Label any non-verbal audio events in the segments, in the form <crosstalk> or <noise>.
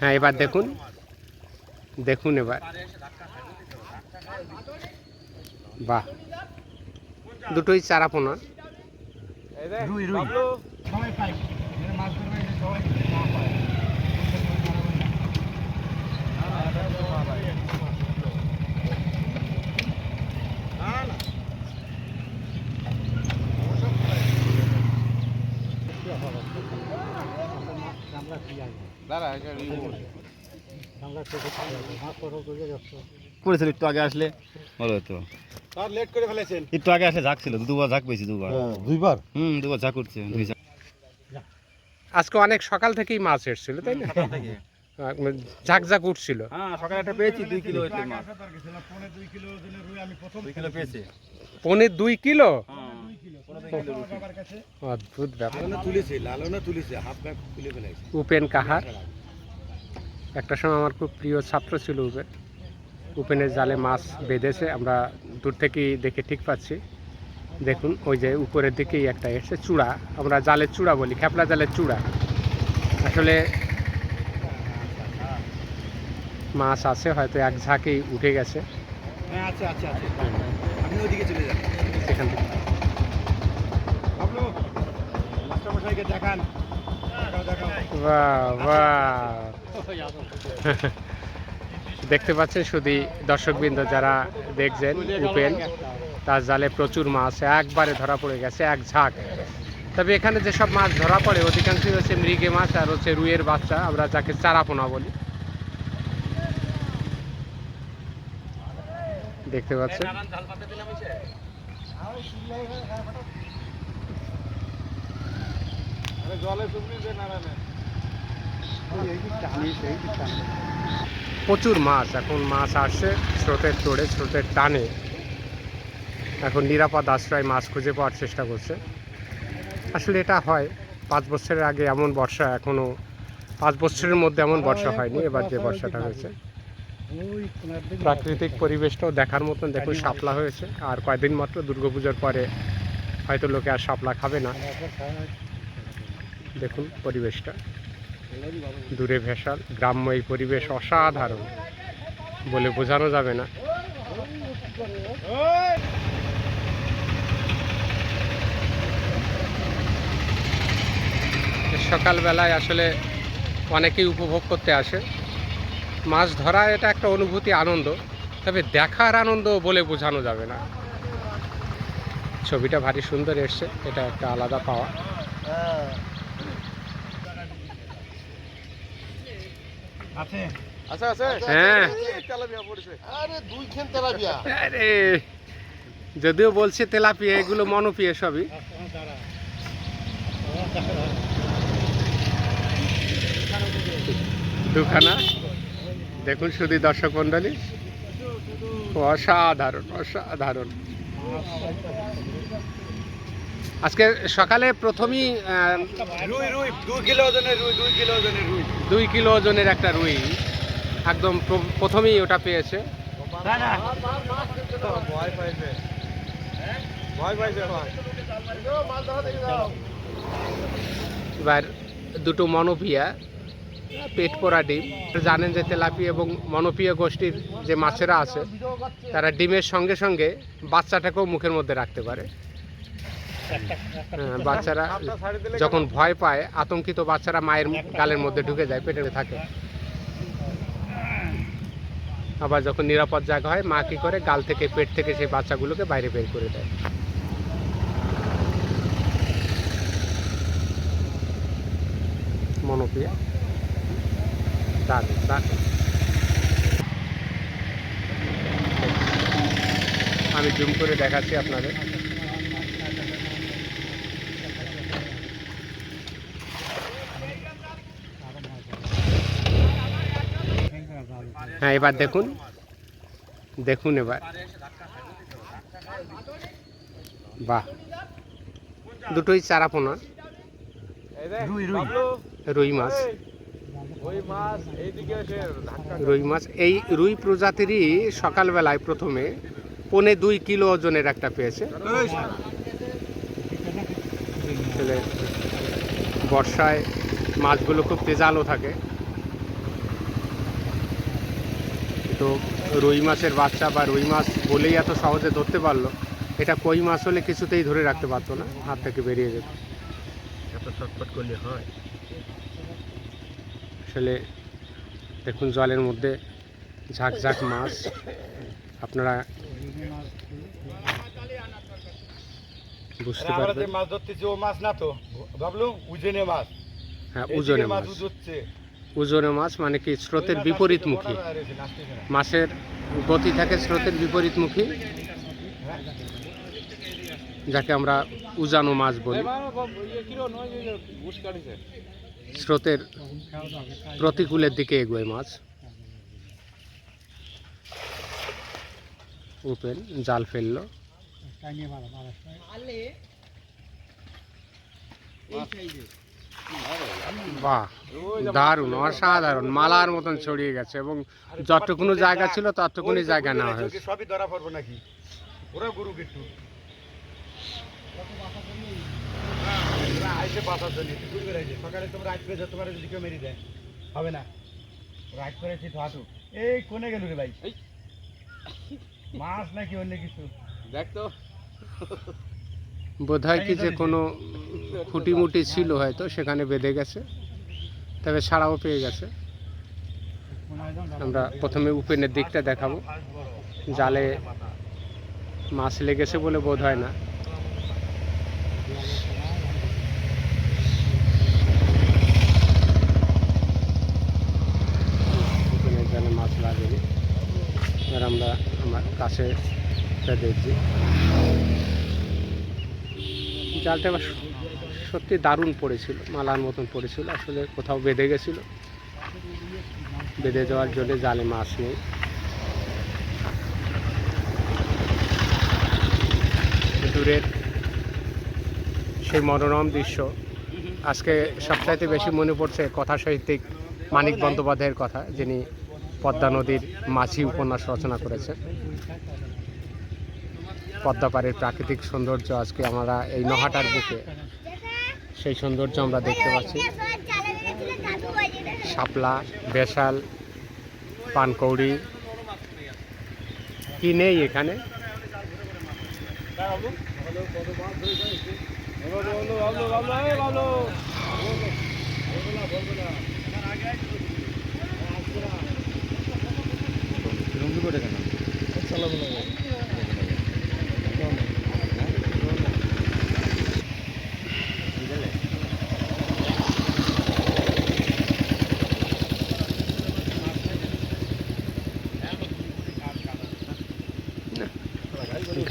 হ্যাঁ এবার দেখুন। দেখুন এবার। বাহ। দুটোই চারা পোনা রুই রুই সবাই পাই এখানে মাছ ধরবে এখানে সবাই না পায় করেছিল একটু আগে আসলে? ভালো হতো। আর লেট করে ফেলেছেন। একটু আগে আসলে ঝাঁক ছিল দুবার ঝাঁক পেয়েছি দুবার। দুইবার? হুম দুবার ঝাঁক দুই আজকে অনেক সকাল থেকেই মাছ এসেছিল তাই না? ঝাঁক ঝাঁক উঠছিল। হ্যাঁ সকালে একটা পেয়েছি দুই কিলো দুই কিলো দুই কিলো পনেরো দুই কিলো? হ্যাঁ বাবার কাছে অদ্ভুত ব্যাপার। তুলেছে লালনা তুলেছে হাফ ব্যাগ তুলে ফেলেছে। উপেন কাহার? একটা সময় আমার খুব প্রিয় ছাত্র ছিল উপেন উপেনের জালে মাছ বেঁধেছে আমরা দূর থেকেই দেখে ঠিক পাচ্ছি। দেখুন ওই যে উপরের দিকেই একটা এসছে চূড়া আমরা জালের চূড়া বলি খেপলা জালের চূড়া। আসলে মাছ আছে হয়তো এক ঝাঁকেই উঠে গেছে। হ্যাঁ আচ্ছা আচ্ছা আচ্ছা সেখান থেকে। দেখান। বাহ বাহ। <laughs> দেখতে পাচ্ছেন শুধু দর্শকবৃন্দ যারা দেখছেন উপেন, তার জালে প্রচুর মাছ, একবারে ধরা পড়ে গেছে, এক ঝাঁক। তবে এখানে যেসব মাছ ধরা পড়ে, অধিকাংশই হচ্ছে মৃগে মাছ আর হচ্ছে রুইয়ের বাচ্চা, আমরা যাকে চারাপোনা বলি। দেখতে পাচ্ছেন? জলে প্রচুর মাছ, এখন মাছ আসছে স্রোতের তোড়ে স্রোতের টানে। এখন নিরাপদ আশ্রয় মাছ খুঁজে পাওয়ার চেষ্টা করছে। আসলে এটা হয়, পাঁচ বছরের আগে এমন বর্ষা এখনও পাঁচ বছরের মধ্যে এমন বর্ষা হয়নি, এবার যে বর্ষাটা হয়েছে। প্রাকৃতিক পরিবেশটাও দেখার মতন দেখুন, শাপলা হয়েছে। আর কয়দিন মাত্র দুর্গাপুজোর পরে হয়তো লোকে আর শাপলা খাবে না। দেখুন পরিবেশটা। দূরে ভেসাল, গ্রাম্য এই পরিবেশ অসাধারণ বলে বোঝানো যাবে না। সকালবেলায় আসলে অনেকেই উপভোগ করতে আসে। মাছ ধরা এটা একটা অনুভূতি, আনন্দ, তবে দেখার আনন্দ বলে বোঝানো যাবে না। ছবিটা ভারী সুন্দর এসছে, এটা একটা আলাদা পাওয়া। আছে? আচ্ছা আছে। হ্যাঁ। তেলাপিয়া পড়েছে। আরে দুই খেন তেলাপিয়া। আরে যদিও বলছে তেলাপিয়া এগুলো মনোপিয়া সবই। দুখানা। দেখুন শুধু দর্শক মন্ডলী অসাধারণ অসাধারণ। আজকে সকালে প্রথমেই রুই রুই দুই কিলো ওজনের রুই দুই কিলো ওজনের রুই। দুই কিলো ওজনের একটা রুই। একদম প্রথমেই ওটা পেয়েছে। এবার দুটো মনোপিয়া পেট পোড়া ডিম। জানেন যে তেলাপি এবং মনোপিয়া গোষ্ঠীর যে মাছেরা আছে তারা ডিমের সঙ্গে সঙ্গে বাচ্চাটাকেও মুখের মধ্যে রাখতে পারে। <laughs> বাচ্চারা যখন ভয় পায় আতঙ্কিত বাচ্চারা মায়ের গালের মধ্যে ঢুকে যায় পেটে থাকে। আবার যখন নিরাপদ জায়গা হয় মা কি করে? গাল থেকে পেট থেকে সেই বাচ্চাগুলোকে বাইরে বের করে দেয়। মনোপিয়া দারুণ দারুণ। আমি জুম করে দেখাচ্ছি আপনাদের। হ্যাঁ এবার দেখুন। দেখুন এবার। বাহ। দুটোই চারাপোনা রুই রুই মাছ। রুই মাছ। এই রুই প্রজাতিরই সকালবেলায় প্রথমে পনে দুই কিলো ওজনের একটা পেয়েছে। বর্ষায় মাছগুলো খুব তেজালো থাকে। তো রুই মাছের বাচ্চা বা রুই মাছ বলেই এত সহজে ধরতে পারল এটা কই মাছ হলে কিছুতেই ধরে রাখতে পারতো না হাত থেকে বেরিয়ে যেত। এত ছটফট করলে হয়? আসলে দেখুন জলের মধ্যে ঝাঁক ঝাঁক মাছ আপনারা বুঝতে যে পারবেন। মাছ ধরতেছি ও মাছ না তো ভাবলু উজনে মাছ। হ্যাঁ উজনে মাছ। উজোচ্ছে। উজনে মাছ মানে কি স্রোতের বিপরীতমুখী। মাছের গতি থাকে স্রোতের বিপরীতমুখী, যাকে আমরা উজানো মাছ বলি। স্রোতের প্রতিকূলের দিকে এগোয় মাছ। ওপেন জাল ফেলল। বাহ দারুণ অসাধারণ মালার মতন ছড়িয়ে গেছে এবং যতটুকুনো জায়গা ছিল ততটুকুনি জায়গা না হয়েছে। সবই ধরা পড়ব নাকি? ওরা গুরু আইসে বাঁচার জন্য ঘুরবে রাইছে সকালে তোমরা রাত করে তোমার যদি কেউ মেরে দেয় হবে না। রাত করেছি তো হাঁটু। এই কোনে গেল রে ভাই? মাছ নাকি অন্য কিছু? দেখ তো। বোধ হয় কি যে কোনো খুঁটিমুটি ছিল হয়তো সেখানে বেঁধে গেছে। তবে ছাড়াও পেয়ে গেছে। আমরা প্রথমে উপেনের দিকটা দেখাবো। জালে মাছ লেগেছে বলে বোধ হয় না জালে মাছ লাগেনি। এবার আমরা আমার কাছে দেখছি। জালটা এবার সত্যি দারুণ পড়েছিল, মালার মতন পড়েছিল, আসলে কোথাও বেঁধে গেছিল। বেঁধে যাওয়ার জন্য জালে মাছ নেই। দূরের সেই মনোরম দৃশ্য। আজকে সবচাইতে বেশি মনে পড়ছে কথা সাহিত্যিক মানিক বন্দ্যোপাধ্যায়ের কথা, যিনি পদ্মা নদীর মাঝি উপন্যাস রচনা করেছেন। পদ্মাপাড়ের প্রাকৃতিক সৌন্দর্য আজকে আমরা এই নহাটার বুকে সেই সৌন্দর্য আমরা দেখতে পাচ্ছি। শাপলা বেশাল পানকৌড়ি। কি নেই এখানে?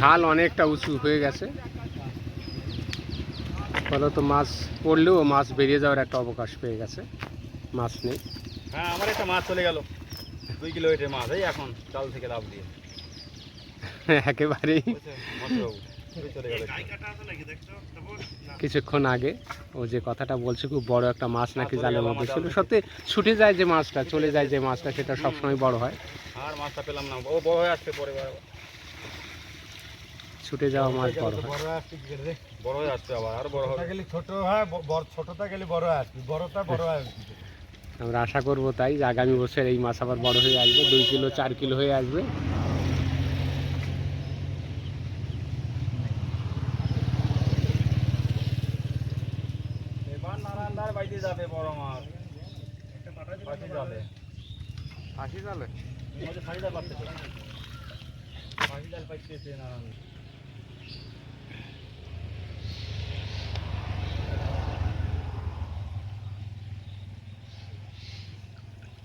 ঘাল অনেকটা উঁচু হয়ে গেছে। ফলত মাছ পড়লেও মাছ বেরিয়ে যাওয়ার একটা অবকাশ পেয়ে গেছে। মাছ নেই। হ্যাঁ আমার একটা মাছ চলে গেল। দুই কিলো ওয়েটের মাছ এই এখন চাল থেকে লাভ দিয়ে। একেবারেই। কিছুক্ষণ আগে ও যে কথাটা বলছে খুব বড় একটা মাছ নাকি জালের মধ্যে ছিল। সত্যি ছুটে যায় যে মাছটা চলে যায় যে মাছটা সেটা সবসময় বড় হয়। আর মাছটা পেলাম না। ও বড় হয়ে আসছে পরে ছুটে যাওয়া মাছ বড় হয়। বড় আসছে রে? বড় হয়ে আসছে আবার আর বড় হবে গেলে ছোট হয় বড় ছোটটা গেলে বড় আসবে বড়টা বড় আসবে। আমরা আশা করব তাই যে আগামী বছর এই মাছ আবার বড় হয়ে আসবে দুই কিলো চার কিলো হয়ে আসবে। যাবে বড় মাছ। ফাঁসি জালে ফাঁসি জাল পাচ্ছে ফাঁসি জাল নারায়ণ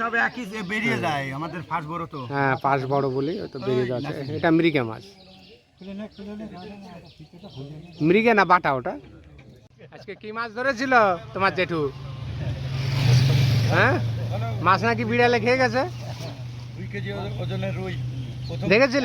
সব একই বেরিয়ে যায় আমাদের ফাঁস বড় তো। হ্যাঁ ফাঁস বড় বলি তো বেরিয়ে যাচ্ছে। এটা মৃগে মাছ। মৃগে না বাটা ওটা? আজকে কি মাছ ধরেছিল তোমার জেঠু? হ্যাঁ? মাছ নাকি বিড়ালে খেয়ে গেছে? দুই কেজি ওজনের রুই। প্রথম দেখেছিলে?